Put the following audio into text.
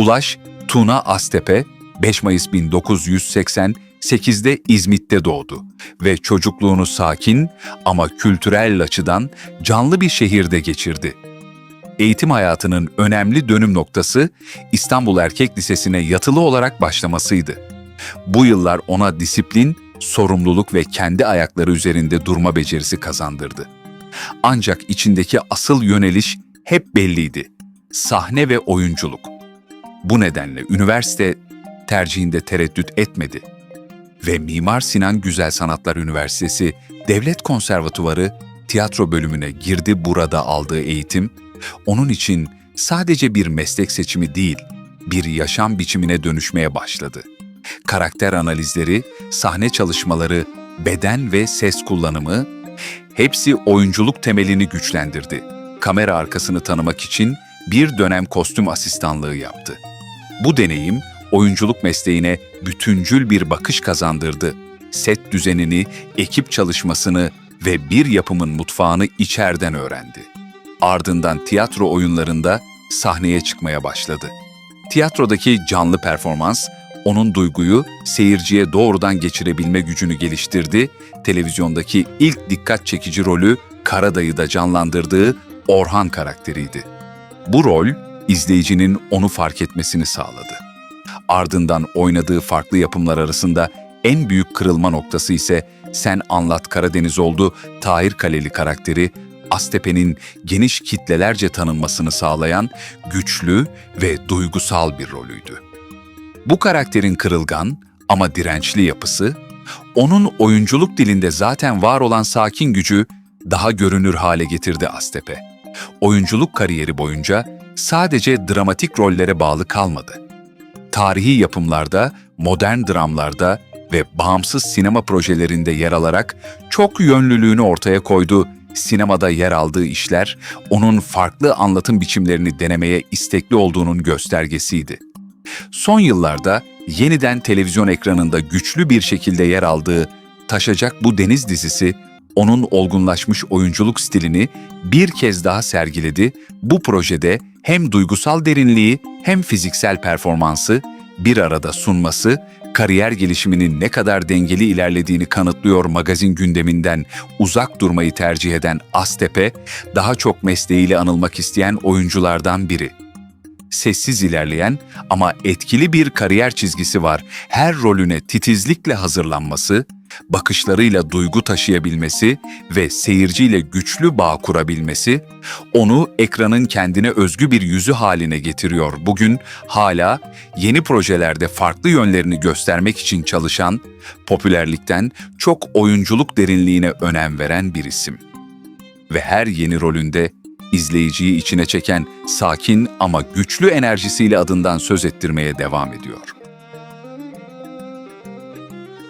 Ulaş Tuna Astepe 5 Mayıs 1988'de İzmit'te doğdu ve çocukluğunu sakin ama kültürel açıdan canlı bir şehirde geçirdi. Eğitim hayatının önemli dönüm noktası İstanbul Erkek Lisesi'ne yatılı olarak başlamasıydı. Bu yıllar ona disiplin, sorumluluk ve kendi ayakları üzerinde durma becerisi kazandırdı. Ancak içindeki asıl yöneliş hep belliydi. Sahne ve oyunculuk. Bu nedenle üniversite tercihinde tereddüt etmedi. Ve Mimar Sinan Güzel Sanatlar Üniversitesi Devlet Konservatuvarı tiyatro bölümüne girdi burada aldığı eğitim, onun için sadece bir meslek seçimi değil, bir yaşam biçimine dönüşmeye başladı. Karakter analizleri, sahne çalışmaları, beden ve ses kullanımı hepsi oyunculuk temelini güçlendirdi. Kamera arkasını tanımak için bir dönem kostüm asistanlığı yaptı. Bu deneyim oyunculuk mesleğine bütüncül bir bakış kazandırdı. Set düzenini, ekip çalışmasını ve bir yapımın mutfağını içeriden öğrendi. Ardından tiyatro oyunlarında sahneye çıkmaya başladı. Tiyatrodaki canlı performans onun duyguyu seyirciye doğrudan geçirebilme gücünü geliştirdi. Televizyondaki ilk dikkat çekici rolü Karadayı'da canlandırdığı Orhan karakteriydi. Bu rol izleyicinin onu fark etmesini sağladı. Ardından oynadığı farklı yapımlar arasında en büyük kırılma noktası ise Sen Anlat Karadeniz oldu Tahir Kaleli karakteri Astepe'nin geniş kitlelerce tanınmasını sağlayan güçlü ve duygusal bir rolüydü. Bu karakterin kırılgan ama dirençli yapısı, onun oyunculuk dilinde zaten var olan sakin gücü daha görünür hale getirdi Astepe. Oyunculuk kariyeri boyunca sadece dramatik rollere bağlı kalmadı. Tarihi yapımlarda, modern dramlarda ve bağımsız sinema projelerinde yer alarak çok yönlülüğünü ortaya koydu. Sinemada yer aldığı işler onun farklı anlatım biçimlerini denemeye istekli olduğunun göstergesiydi. Son yıllarda yeniden televizyon ekranında güçlü bir şekilde yer aldığı Taşacak Bu Deniz dizisi onun olgunlaşmış oyunculuk stilini bir kez daha sergiledi. Bu projede hem duygusal derinliği hem fiziksel performansı bir arada sunması kariyer gelişiminin ne kadar dengeli ilerlediğini kanıtlıyor magazin gündeminden uzak durmayı tercih eden Astepe, daha çok mesleğiyle anılmak isteyen oyunculardan biri sessiz ilerleyen ama etkili bir kariyer çizgisi var. Her rolüne titizlikle hazırlanması, bakışlarıyla duygu taşıyabilmesi ve seyirciyle güçlü bağ kurabilmesi onu ekranın kendine özgü bir yüzü haline getiriyor. Bugün hala yeni projelerde farklı yönlerini göstermek için çalışan, popülerlikten çok oyunculuk derinliğine önem veren bir isim. Ve her yeni rolünde izleyiciyi içine çeken sakin ama güçlü enerjisiyle adından söz ettirmeye devam ediyor.